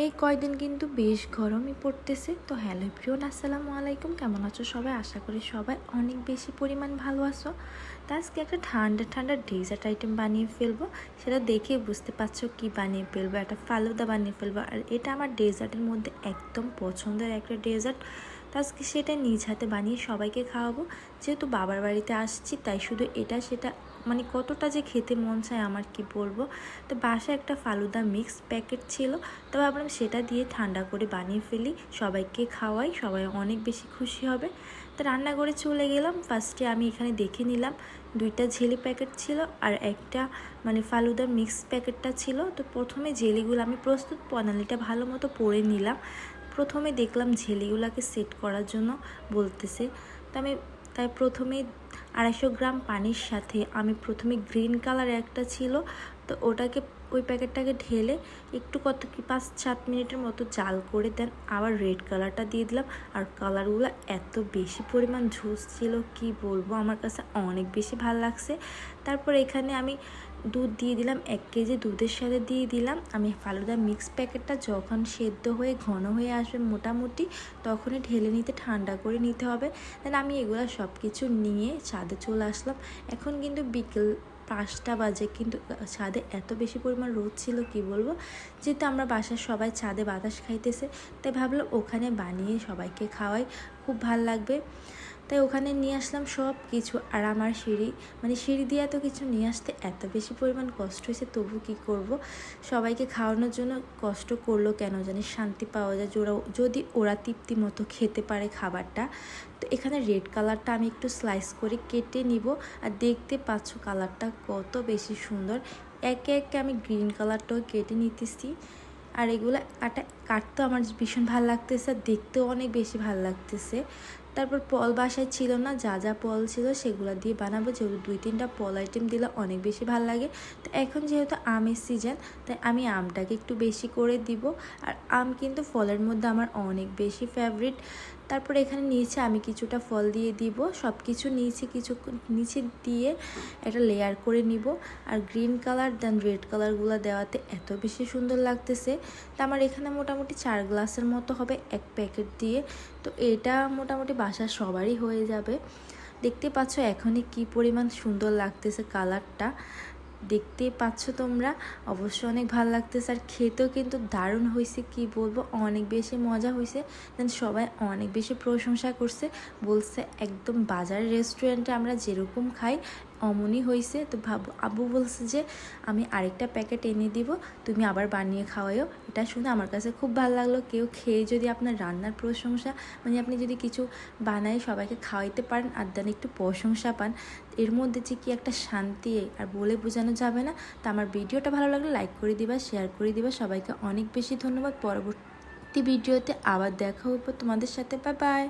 এই কয়দিন কিন্তু বেশ গরমই পড়তেছে। তো হ্যালো প্রিয়ন আসসালামু আলাইকুম। কেমন আছো সবাই? আশা করি সবাই অনেক বেশি পরিমাণ ভালো আছো। তা আজকে একটা ঠান্ডা ঠান্ডা ডেজার্ট আইটেম বানিয়ে ফেলব। সেটা দেখে বুঝতে পারছ কি বানিয়ে ফেলব, একটা ফালুদা বানিয়ে ফেলব। আর এটা আমার ডেজার্টের মধ্যে একদম পছন্দের একটা ডেজার্ট তো আজকে সেটা নিজ হাতে বানিয়ে সবাইকে খাওয়াবো। যেহেতু বাবার বাড়িতে আসছি, তাই শুধু এটা, সেটা মানে কতটা যে খেতে মন চায় আমার কি বলব? তো বাসায় একটা ফালুদা মিক্স প্যাকেট ছিল। তো ভাবলাম সেটা দিয়ে ঠান্ডা করে বানিয়ে ফেলি। সবাইকে খাওয়াই, সবাই অনেক বেশি খুশি হবে। তো রান্না করে চলে গেলাম। ফার্স্টে আমি এখানে দেখে নিলাম। দুইটা ঝেলি প্যাকেট ছিল আর একটা মানে ফালুদার মিক্স প্যাকেটটা ছিল। তো প্রথমে জেলিগুলো আমি প্রস্তুত প্রণালীটা ভালো মতো পরে নিলাম। প্রথমে দেখলাম ঝেলিগুলোকে সেট করার জন্য বলতেছে। তো আমি তাই প্রথমে আড়াইশো গ্রাম পানির সাথে আমি প্রথমে গ্রিন কালার একটা ছিল, তো ওটাকে ওই প্যাকেটটাকে ঢেলে একটু কত কি পাঁচ সাত মিনিটের মতো জাল করে দেন। আবার রেড কালারটা দিয়ে দিলাম। আর কালারগুলো এত বেশি পরিমাণ ঝুস ছিল, কি বলব? আমার কাছে অনেক বেশি ভালো লাগছে। তারপর এখানে আমি দুধ দিয়ে দিলাম, এক কেজি দুধের সাথে দিয়ে দিলাম। আমি ফালুদা মিক্স প্যাকেটটা যখন সেদ্ধ হয়ে, ঘন হয়ে আসবে মোটামুটি, তখনই ঢেলে নিতে, ঠান্ডা করে নিতে হবে। দেন আমি এগুলো সব কিছু নিয়ে ছাদে চলে আসলাম। এখন কিন্তু বিকেল পাঁচটা বাজে, কিন্তু ছাদে এত বেশি পরিমাণ রোদ ছিল, কি বলব? যেহেতু আমরা বাসার সবাই ছাদে বাতাস খাইতেছে, তাই ভাবলাম ওখানে বানিয়ে সবাইকে খাওয়াই। খুব ভালো লাগবে। তাই ওখানে নিয়ে আসলাম সব কিছু। আর আমার সিঁড়ি মানে সিঁড়ি দিয়ে এত কিছু নিয়ে আসতে এত বেশি পরিমাণ কষ্ট হয়েছে, তবু কি করব? সবাইকে খাওয়ানোর জন্য কষ্ট করল কেন জানি? শান্তি পাওয়া যায় ওরা, যদি ওরা তৃপ্তি মতো খেতে পারে খাবারটা। তো এখানে রেড কালারটা আমি একটু স্লাইস করে কেটে নিব। আর দেখতে পাচ্ছ কালারটা কত বেশি সুন্দর। একে একে আমি গ্রিন কালারটাও কেটে নিতেছি। আর এগুলো কাটা কাটতেও আমার ভীষণ ভালো লাগতেছে, আর দেখতেও অনেক বেশি ভালো লাগতেছে। তারপর পল বাসায় ছিল না, যা যা পল ছিল সেগুলো দিয়ে বানাবো। যেহেতু দুই তিনটা পল আইটেম দিলে অনেক বেশি ভালো লাগে। তো এখন যেহেতু আমের সিজন তাই আমি আমটাকে একটু বেশি করে দিব। আর আম কিন্তু ফলের মধ্যে আমার অনেক বেশি ফেভারিট তারপর এখানে নিচে আমি কিছুটা ফল দিয়ে দিব। সব কিছু নিচে কিছু নিচে দিয়ে একটা লেয়ার করে নিব। আর গ্রিন কালার দেন রেড কালারগুলো দেওয়াতে এত বেশি সুন্দর লাগতেছে। তা আমার এখানে মোটামুটি চার গ্লাসের মতো হবে এক প্যাকেট দিয়ে। তো এটা মোটামুটি বাসার সবারই হয়ে যাবে। দেখতে পাচ্ছ এখনই কি পরিমাণ সুন্দর লাগতেছে কালারটা। দেখতে পাচ্ছ তোমরা? অবশ্য অনেক ভালো লাগতেছে আর খেতেও কিন্তু দারুণ হয়েছে কি বলব? অনেক বেশি মজা হয়েছে দেন সবাই অনেক বেশি প্রশংসা করছে। বলছে একদম বাজার রেস্টুরেন্টে আমরা যেরকম খাই অমনই হয়েছে তো ভাব, আব্বু বলছে যে, আমি আরেকটা প্যাকেট এনে দিব, তুমি আবার বানিয়ে খাওয়াইও এটা শুনে আমার কাছে খুব ভালো লাগল। কেউ খেয়ে যদি আপনার রান্নার প্রশংসা মানে আপনি যদি কিছু বানাই সবাইকে খাওয়াইতে পারেন, আর দেন একটু প্রশংসা পান, এর মধ্যে যে কি একটা শান্তি আর বলে বোঝানো যাবে না, তা আমার ভিডিওটা ভালো লাগলে লাইক করে দিবা, শেয়ার করে দিবা। সবাইকে অনেক বেশি ধন্যবাদ। পরবর্তী ভিডিওতে আবার দেখা হবে তোমাদের সাথে। Bye bye.